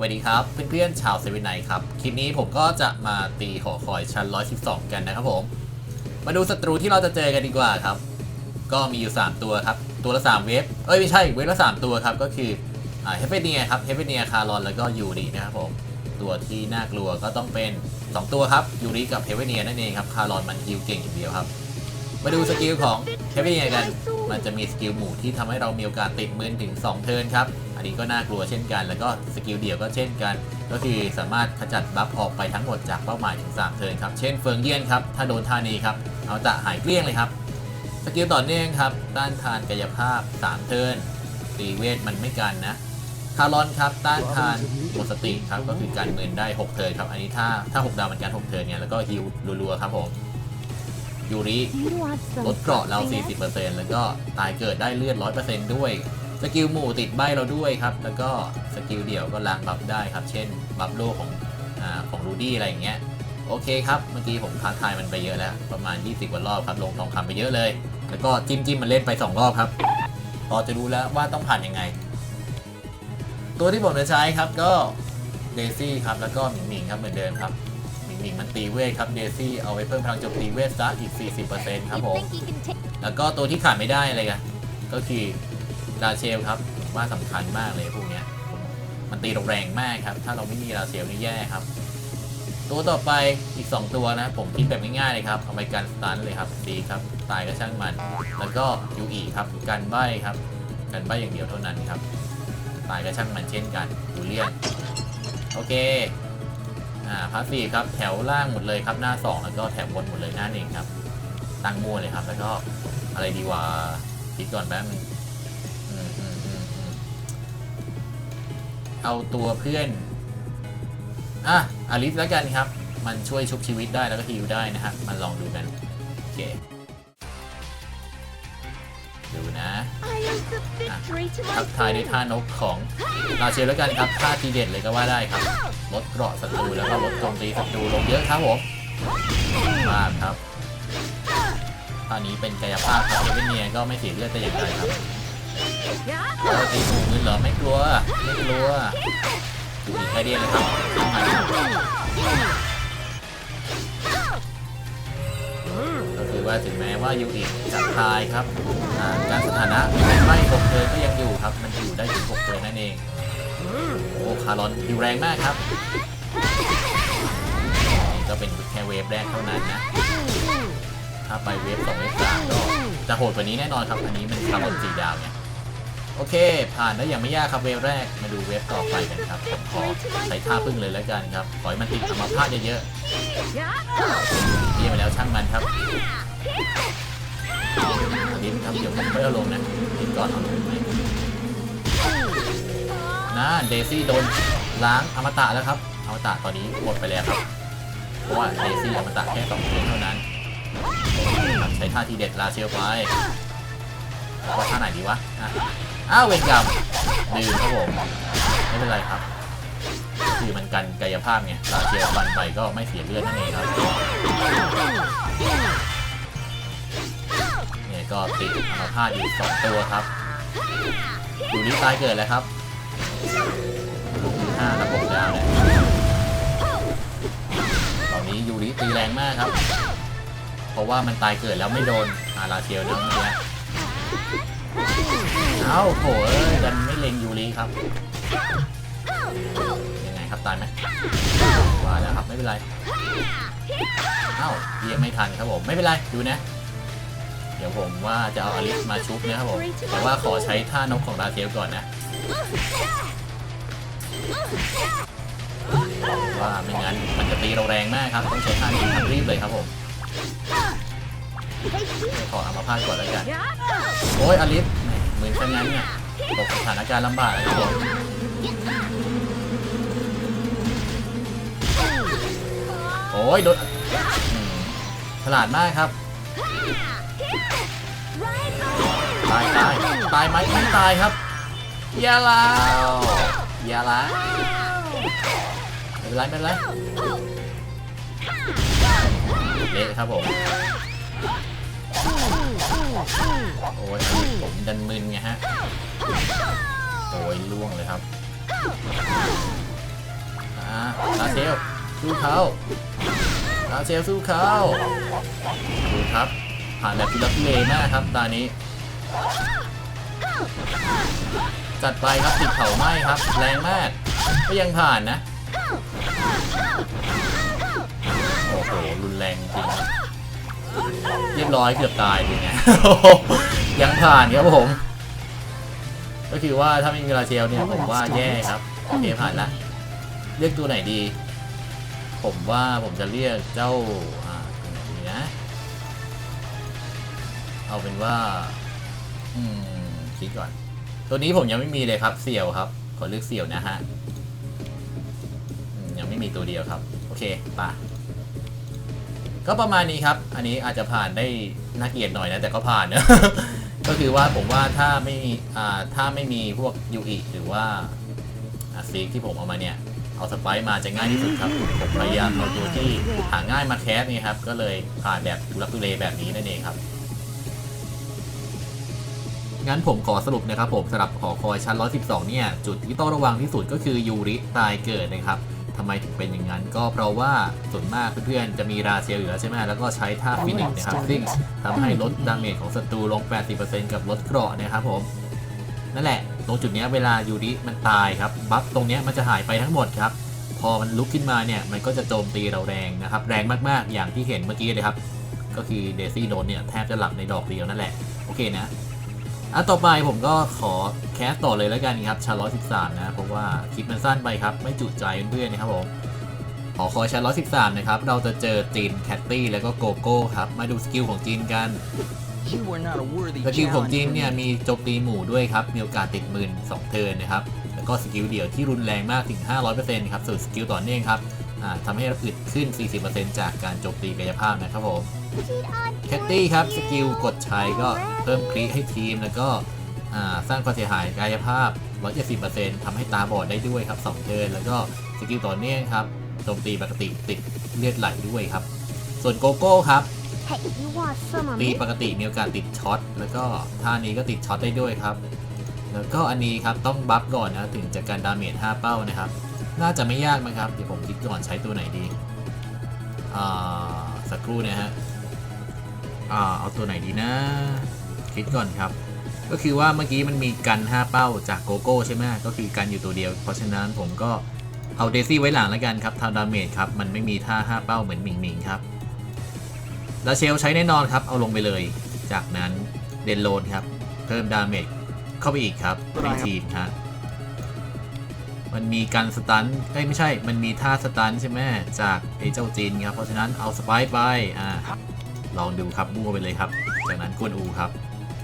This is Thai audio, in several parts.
วัสดีครับเพื่อนๆชาวเซเว่นไนครับ คลิปนี้ผมก็จะมาตีหอคอยชั้น 112 กันนะครับผม มาดูศัตรูที่เราจะเจอกันดีกว่าครับ ก็มีอยู่ 3 ตัวครับ ตัวละ 3 เวฟ เอ้ยไม่ใช่เวฟละ 3 ตัวครับ ก็คือเฮเฟเนียครับเฮเฟเนียคารอนแล้วก็ยูรินะครับผม ตัวที่น่ากลัวก็ต้องเป็น 2 ตัวครับยูริกับเฮเฟเนียนั่นเองครับคารอนมันฮิวเก่งอย่างเดียวครับ มาดูสกิลของเฮฟวี่กัน มันจะมีสกิลหมู่ที่ทำให้เรามีโอกาสติดมือถึง 2 เทิร์นครับ อันนี้ก็น่ากลัวเช่นกัน แล้วก็สกิลเดี่ยวก็เช่นกัน ก็คือสามารถขจัดบัฟออกไปทั้งหมดจากเป้าหมายถึง 3 เทิร์นครับ เช่นเฟิงเยียนครับ ถ้าโดนท่านี้ครับ เอาจะหายเกลี้ยงเลยครับ สกิลต่อเนื่องครับต้านทานกายภาพ 3 เทิร์นตีเวทมันไม่กันนะคารอนครับต้านทานหมดสติครับก็คือการเมินได้ 6 เทิร์นครับ อันนี้ถ้าถ้า 6 ดาวมันการ 6 เทิร์นเนี่ยแล้วก็ฮิวรัวๆครับผม ยูริลดเกราะเรา 40%แล้วก็ตายเกิดได้เลือด 100%ด้วย สกิลหมู่ติดใบเราด้วยครับ แล้วก็สกิลเดี่ยวก็ล้างบัฟได้ครับ เช่น บัฟโลของอ่าของรูดี้อะไรอย่างเงี้ย โอเคครับ เมื่อกี้ผมท้าทายมันไปเยอะแล้ว ประมาณ 20กว่ารอบครับ ลงทองคำไปเยอะเลย แล้วก็จิ้มจิ้มมันเล่นไป 2 รอบครับ พอจะรู้แล้วว่าต้องผ่านยังไง ตัวที่ผมจะใช้ครับก็เดซี่ครับ แล้วก็หมิงหมิงครับเหมือนเดิมครับ หมิงหมิงมันตีเวทครับเดซี่เอาไว้เพิ่มพลังโจมตีเวทซะอีก 40%ครับผม แล้วก็ตัวที่ขาดไม่ได้เลยกันก็คือลาเชลครับผมว่าสำคัญมากเลยพวกเนี้ยมันตีแรงมากครับ ถ้าเราไม่มีลาเชลนี่แย่ครับ ตัวต่อไปอีก 2 ตัวนะ ผมคิดแบบง่ายๆเลยครับเอาไปกันสตันเลยครับดีครับตายก็ช่างมัน แล้วก็ยูอีครับกันใบครับกันใบอย่างเดียวเท่านั้นครับ ตายก็ช่างมันเช่นกันยูเลียนโอเค อ่าพาสซีฟครับ แถวล่างหมดเลยครับ หน้า 2 แล้วก็แถวบนหมดเลยหน้าหนึ่งครับ ตั้งมั่วเลยครับ แล้วก็อะไรดีวะคิดก่อนแป๊บนึงเอาตัวเพื่อน อะอาริสแล้วกันครับ มันช่วยชุบชีวิตได้แล้วก็ฮิวได้นะฮะ มันลองดูกัน โอเค ดูนะทักทายด้วยท่านกของ ราเชลแล้วกันครับ ท่าทีเด็ดเลยก็ว่าได้ครับ ลดเกราะศัตรูแล้วก็ลดโจมตีศัตรูลงเยอะครับผมมากครับท่านี้เป็นกายภาพครับเอเวเนียก็ไม่เสียเลือดแต่อย่างใดครับเราตีถูกมือเหรอไม่กลัวไม่กลัวดูอีกไอเดียเลยครับก็คือว่าถึงแม้ว่ายูอิจะทายครับการสถานะไม่หกเทิร์ก็ยังอยู่ครับมันอยู่ได้ถึงหกเทิร์นั่นเอง โอ้คารอนฮิวแรงมากครับนี่ก็เป็นแค่เวฟแรกเท่านั้นนะ ถ้าไปเวฟสองเวฟสามก็จะโหดกว่านี้แน่นอนครับ อันนี้มันคารอนสีดาวไงโอเค ผ่านได้อย่างไม่ยากครับเวฟแรก มาดูเวฟต่อไปกันครับผมขอใช้ท่าพึ่งเลยแล้วกันครับ ขอให้มันติดอัมาพาตเยอะๆเยี่ยมไปแล้วช่างมันครับอันนี้ครับเดี๋ยวผมไม่เอาลงนะติดก่อนเอาลงไหม นะเดซี่โดนล้างอมตะแล้วครับอมตะตอนนี้หมดไปแล้วครับ เพราะว่าเดซี่อมตะแค่สองเพียงเท่านั้นใช้ท่าทีเด็ดลาเชลไปว่าท่าไหนดีวะอ้าวเวรกรรมดื่มครับผมไม่เป็นไรครับ คือมันกันกายภาพไงลาเชลฟันไปก็ไม่เสียเลือดนั่นเองครับเนี่ยก็ติดอัมพาตอยู่สองตัวครับอยู่นี่ตายเกิดแล้วครับ ห้าระบบดาวเนี่ยตอนนี้ยูริตีแรงมากครับ เพราะว่ามันตายเกิดแล้วไม่โดนอาราเทียวนะเมื่อกี้เอ้าโหเอ้ยดันไม่เล็งยูริครับยังไงครับตายไหมว่าแล้วครับไม่เป็นไรเอ้าเรียกไม่ทันครับผมไม่เป็นไรดูนะเดี๋ยวผมว่าจะเอาอลิสมาชุบนะครับผมแต่ว่าขอใช้ท่านกของราเทียวก่อนนะ ว่าไม่งั้นมันจะตีเราแรงมากครับ ต้องใช้ท่านี้ทันรีบเลยครับผมขออามาพาดก่อนแล้วกัน โอ้ยอลิสแหม่เหมือนกันงั้นเนี่ยตกสถานการณ์ลำบากเลยครับผมโอ้ยโดนฉลาดมากครับตายตายตายไหมไม่ตายครับอย่าล้ว อย่าล้วไม่เป็นไรไม่เป็นไรเละครับผมโอ้ยผมดันมึนไงฮะโอ้ยล่วงเลยครับลาเชลสู้เขาลาเชลสู้เขาดูครับ ผ่านแบบทุลักทุเลมากครับตอนนี้ จัดไปครับติดเผาไหม้ครับ แรงมาก ก็ยังผ่านนะ โอ้โห รุนแรงจริงเรียบร้อยเกือบตายทีเนี้ยยังผ่านครับผม ก็คือว่าถ้าไม่มีลาเชลเนี่ยผมว่าแย่ครับโอเคผ่านละเรียกตัวไหนดี ผมว่าผมจะเรียกเจ้าอ่าตัวไหนดีนะ เอาเป็นว่า อืมคิดก่อน ตัวนี้ผมยังไม่มีเลยครับเสี่ยวครับ ขอเลือกเสี่ยวนะฮะยังไม่มีตัวเดียวครับ โอเคปะก็ประมาณนี้ครับ อันนี้อาจจะผ่านได้น่าเกลียดหน่อยนะ แต่ก็ผ่านนะก็คือว่าผมว่าถ้าไม่มีอ่าถ้าไม่มีพวกยูอิหรือว่าซีที่ผมเอามาเนี่ย เอาสไปซ์มาจะง่ายที่สุดครับ ผมพยายามเอาตัวที่หาง่ายมาแคสนี่ครับ ก็เลยผ่านแบบทุลักทุเลแบบนี้นั่นเองครับ งั้นผมขอสรุปนะครับผมสำหรับหอคอยชั้น 112 เนี่ย จุดที่ต้องระวังที่สุดก็คือยูริตายเกิดนะครับทำไมถึงเป็นอย่างนั้นก็เพราะว่าส่วนมากเพื่อนๆจะมีราเซียอยู่แล้วใช่ไหมแล้วก็ใช้ท่าฟินิกส์นะครับซึ่งทำให้ลดดาเมจของศัตรูลง 80%กับลดเกราะนะครับผมนั่นแหละ ตรงจุดเนี้ยเวลายูริมันตายครับบัฟตรงเนี้ยมันจะหายไปทั้งหมดครับพอมันลุกขึ้นมาเนี่ยมันก็จะโจมตีเราแรงนะครับแรงมากๆอย่างที่เห็นเมื่อกี้เลยครับก็คือเดซี่โดนเนี่ยแทบจะหลับในดอกเดียวนั่นแหละโอเคนะ อะต่อไปผมก็ขอแคสต่อเลยแล้วกันครับชาร์ล13นะ เพราะว่าคลิปมันสั้นไปครับ ไม่จุใจเพื่อนๆนะครับผมขอคอยชาร์ล13นะครับ เราจะเจอจีนแคตตี้แล้วก็โกโก้ครับ มาดูสกิลของจีนกัน You are not a worthy สกิลของ challenge จีน for เนี่ย me. มีโจมตีหมู่ด้วยครับ มีโอกาสติดหมื่น2เทิร์นนะครับ แล้วก็สกิลเดี่ยวที่รุนแรงมากถึง 500%ครับส่วนสกิลต่อเนื่องครับอ่า ทำให้เราอึดขึ้น 40%จากการโจมตีกายภาพนะครับผมแคตตี้ครับ สกิลกดใช้ก็เพิ่มคลิให้ทีมแล้วก็อ่าสร้างความเสียหายกายภาพ 170%ทำให้ตาบอดได้ด้วยครับ2เทิร์นแล้วก็สกิลต่อเนื่องครับโจมตีปกติติดเลือดไหลด้วยครับ ส่วนโกโก้ครับ Hey, you want some of ตี me? ปกติมีโอกาสติดช็อตแล้วก็ท่านี้ก็ติดช็อตได้ด้วยครับ แล้วก็อันนี้ครับต้องบัฟก่อนนะถึงจะการดาเมจ5เป้านะครับ น่าจะไม่ยากมั้งครับ เดี๋ยวผมคิดก่อนใช้ตัวไหนดี อ่า สักครู่นะฮะ อ่า เอาตัวไหนดีนะ คิดก่อนครับ ก็คือว่าเมื่อกี้มันมีกัน5เป้าจากโกโก้ใช่ไหมก็คือกันอยู่ตัวเดียว เพราะฉะนั้นผมก็เอาเดซี่ไว้หลังแล้วกันครับทำดาเมจครับ มันไม่มีท่า 5 เป้าเหมือนหมิงหมิงครับลาเชลใช้แน่นอนครับ เอาลงไปเลย จากนั้นเดนโลนครับ เพิ่มดาเมจเข้าไปอีกครับในทีมฮะ มันมีการสตันเอ้ยไม่ใช่ มันมีท่าสตันใช่ไหมจากไอ้เจ้าจีนครับ เพราะฉะนั้นเอาสไปไป อ่า ลองดูครับมั่วไปเลยครับ จากนั้นกวนอูครับ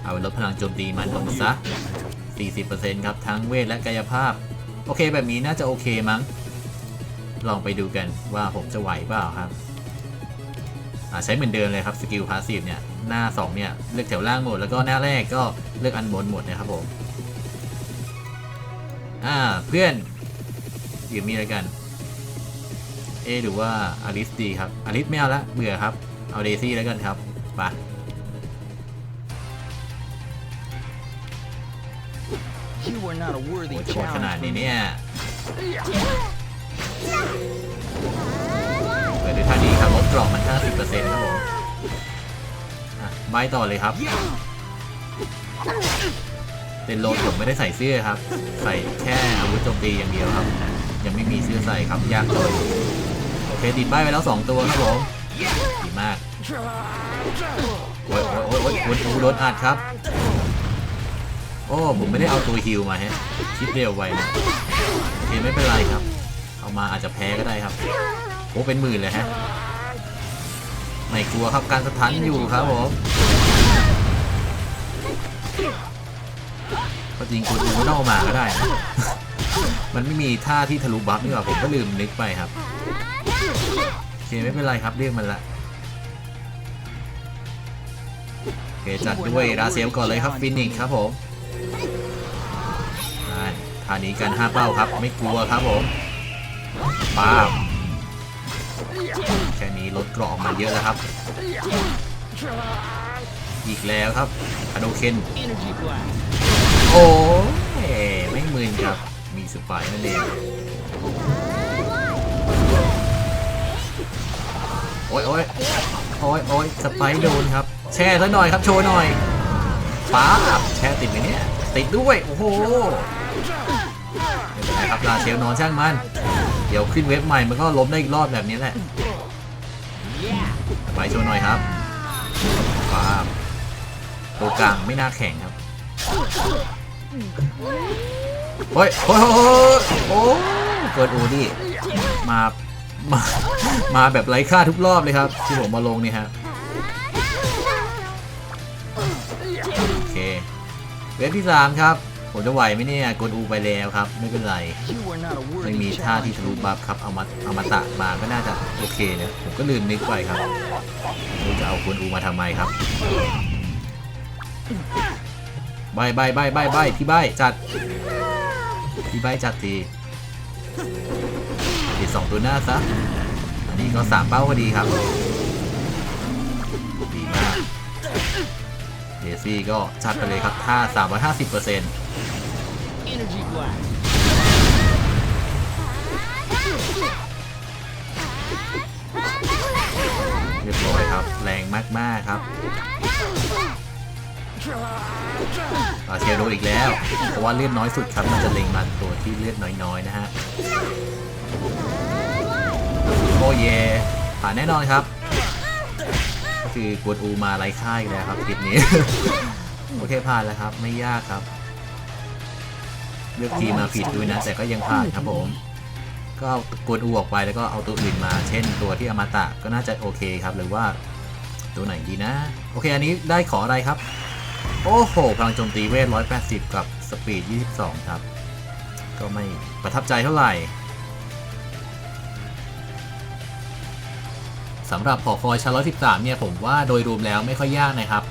เอาไปลดพลังโจมตีมันลงซะ 40%ครับทั้งเวทและกายภาพ โอเคแบบนี้น่าจะโอเคมั้ง ลองไปดูกันว่าผมจะไหวเปล่าครับใช้เหมือนเดิมเลยครับสกิลพาสซีฟเนี่ยหน้า 2 เนี่ย เลือกแถวล่างหมด แล้วก็หน้าแรกก็เลือกอันบนหมดนะครับผม อ่า เพื่อน ยู่มีอะไรกัน เอะหรือว่าอลิสดีครับอลิสไม่เอาละเบื่อครับ เอาเดซี่แล้วกันครับไป You are not a โอ้ worthy จะหมดขนาด challenge นี้ for me. เนี่ยเปิดด้วยท่านี้ครับลดกรอบมัน 50%ครับผมอะใบต่อเลยครับเป็นโลนผมไม่ได้ใส่เสื้อครับ ใส่แค่อาวุธโจมตีอย่างเดียวครับ ยังไม่มีเสื้อใส่ครับยากเลยโอเคติดป้ายไปแล้ว 2 ตัวครับผมดีมากโอ้ยโอ้ยโอ้ยโอ้ยโดนอัดครับ โอ้ผมไม่ได้เอาตัวฮิลมาฮะคิดเร็วไวนะโอเคไม่เป็นไรครับ เอามาอาจจะแพ้ก็ได้ครับโอ้เป็นหมื่นเลยฮะไม่กลัวครับการสะทันอยู่ครับผมก็จริงคุณอูไม่ต้องเอามาก็ได้นะ มันไม่มีท่าที่ทะลุบัฟนี่หว่าผมก็ลืมนึกไปครับโอเคไม่เป็นไรครับเรียกมันละโอเคจัดด้วยราเซลก่อนเลยครับฟินิกครับผมท่านี้กันห้าเป้าครับ ไม่กลัวครับผมป้าแค่นี้ลดเกราะออกมาเยอะแล้วครับ อีกแล้วครับคาโดเคนโอ้ไม่มึนครับ มีสปายนั่นเองโอ้ยโอ้ยโอ้ยโอ้ยสไปโดนครับ แช่ซะหน่อยครับโชว์หน่อยป๊าบแช่ติดไหมเนี่ย ติดด้วย โอ้โหไม่เป็นไรครับลาเชลนอนช่างมัน เดี๋ยวขึ้นเว็บใหม่มันก็ล้มได้อีกรอบแบบนี้แหละไปโชว์หน่อยครับป๊าบตัวกลางไม่น่าแข็งครับ โอ้ยโอ้ยโอ้ยเกิดอูดิมามามาแบบไร้ค่าทุกรอบเลยครับ ที่ผมมาลงนี่ฮะโอเคเว็บที่3ครับ ผมจะไหวไหมเนี่ยกดอูไปแล้วครับ ไม่เป็นไรไม่มีท่าที่ทะลุบัฟครับเอามาเอามาตะมาก็น่าจะโอเคเนะผมก็ลืมนึกไปครับผมจะเอาคุณอูมาทำไมครับใบใบใบใบใบพี่ใบจัด พี่ใบจัดทีติดสองตัวหน้าซะ อันนี้ก็สามเป้าพอดีครับ ดีมากเดซี่ก็จัดไปเลยครับท่า350% Energy blast. เรียบร้อยครับ แรงมาก ๆ ครับ อาเชลโดอีกแล้ว เพราะว่าเลือดน้อยสุดครับ มันจะเล็งมันตัวที่เลือดน้อยๆนะฮะ โอ้เยผ่านแน่นอนครับ ก็คือกวนอูมาไร้ค่ายแล้วครับคลิปนี้ โอเคผ่านแล้วครับ ไม่ยากครับ เลือกทีมมาผิดด้วยนะ แต่ก็ยังผ่านครับผม ก็เอากวนอูออกไปแล้วก็เอาตัวอื่นมา เช่น ตัวที่อมตะก็น่าจะโอเคครับ หรือว่าตัวไหนดีนะ โอเค อันนี้ได้ขออะไรครับ โอ้โห พลังโจมตีเวท 180 กับสปีด 22 ครับ ก็ไม่ประทับใจเท่าไหร่สำหรับหอคอยชั้น113 เนี่ย ผมว่าโดยรวมแล้วไม่ค่อยยากนะครับ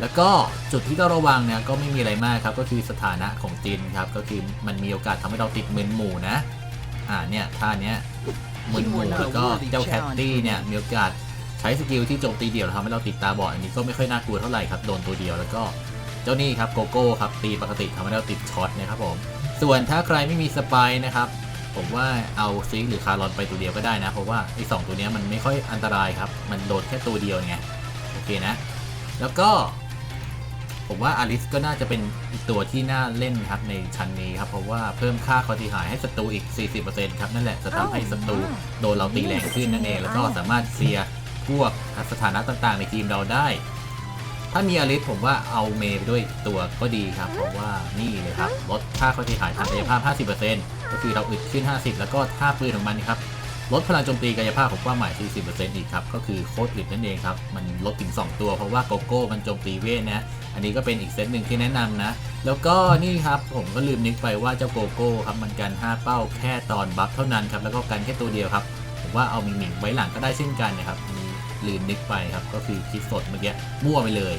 แล้วก็จุดที่ต้องระวังเนี่ยก็ไม่มีอะไรมากครับ ก็คือสถานะของจินครับ ก็คือมันมีโอกาสทำให้เราติดมึนหมู่นะ อ่าเนี่ยท่าเนี้ยมึนหมู่แล้วก็เจ้าแคตตี้เนี่ยมีโอกาส ช้สกิลที่โจมตีเดี่ยวทำให้เราติดตาบอดอันนี้ก็ไม่ค่อยน่ากลัวเท่าไหร่ครับโดนตัวเดียวแล้วก็เจ้านี่ครับโกโก้ครับตีปกติทำให้เราติดช็อตนะครับผมส่วนถ้าใครไม่มีสปายนะครับผมว่าเอาซิกหรือคารอนไปตัวเดียวก็ได้นะ เพราะว่าไอ้สองตัวนี้มันไม่ค่อยอันตรายครับ มันโดนแค่ตัวเดียวไงโอเคนะ แล้วก็ ผมว่าอาริสก็น่าจะเป็นอีกตัวที่น่าเล่นครับในชั้นนี้ครับ เพราะว่าเพิ่มค่าคอติหายให้ศัตรูอีก 40%ครับนั่นแหละจะทำให้ศัตรูโดนเราตีแรงขึ้นนั่นเองแล้วก็สามารถเคลียร์ พวกสถานะต่างๆ ในทีมเราได้ ถ้ามีอาริสผมว่าเอาเมย์ไปด้วยตัวก็ดีครับ เพราะว่านี่เลยครับลดค่าคอร์ติหายทางกายภาพ 50%ก็คือเราอึดขึ้น 50 แล้วก็ท่าปืนของมันครับลดพลังโจมตีกายภาพของเป้าหมาย 40%อีกครับ ก็คือโคตรอึดนั่นเองครับ มันลดถึง 2 ตัวเพราะว่าโกโก้มันโจมตีเวทนะ อันนี้ก็เป็นอีกเซตหนึ่งที่แนะนำนะ แล้วก็นี่ครับผมก็ลืมนึกไปว่าเจ้าโกโก้ครับมันกัน 5 เป้าแค่ตอนบัฟเท่านั้นครับ แล้วก็กันแค่ตัวเดียวครับ ผมว่าเอามิงมิงไว้หลังก็ได้เช่นกันนะครับอันนี ลืมนึกไปครับก็คือคิดสดเมื่อกี้มั่วไปเลย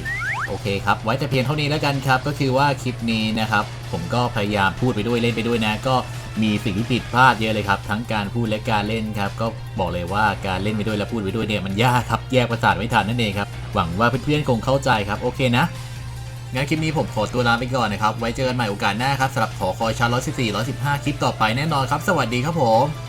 โอเคครับ ไว้แต่เพียงเท่านี้แล้วกันครับ ก็คือว่าคลิปนี้นะครับ ผมก็พยายามพูดไปด้วยเล่นไปด้วยนะ ก็มีสิ่งที่ผิดพลาดเยอะเลยครับ ทั้งการพูดและการเล่นครับ ก็บอกเลยว่าการเล่นไปด้วยและพูดไปด้วยเนี่ยมันยากครับ แยกประสาทไม่ทันนั่นเองครับ หวังว่าเพื่อนๆคงเข้าใจครับ โอเคนะ งั้นคลิปนี้ผมขอตัวลาไปก่อนนะครับ ไว้เจอกันใหม่โอกาสหน้าครับสำหรับขอคอยชาร์ล114 115 คลิปต่อไปแน่นอนครับ สวัสดีครับผม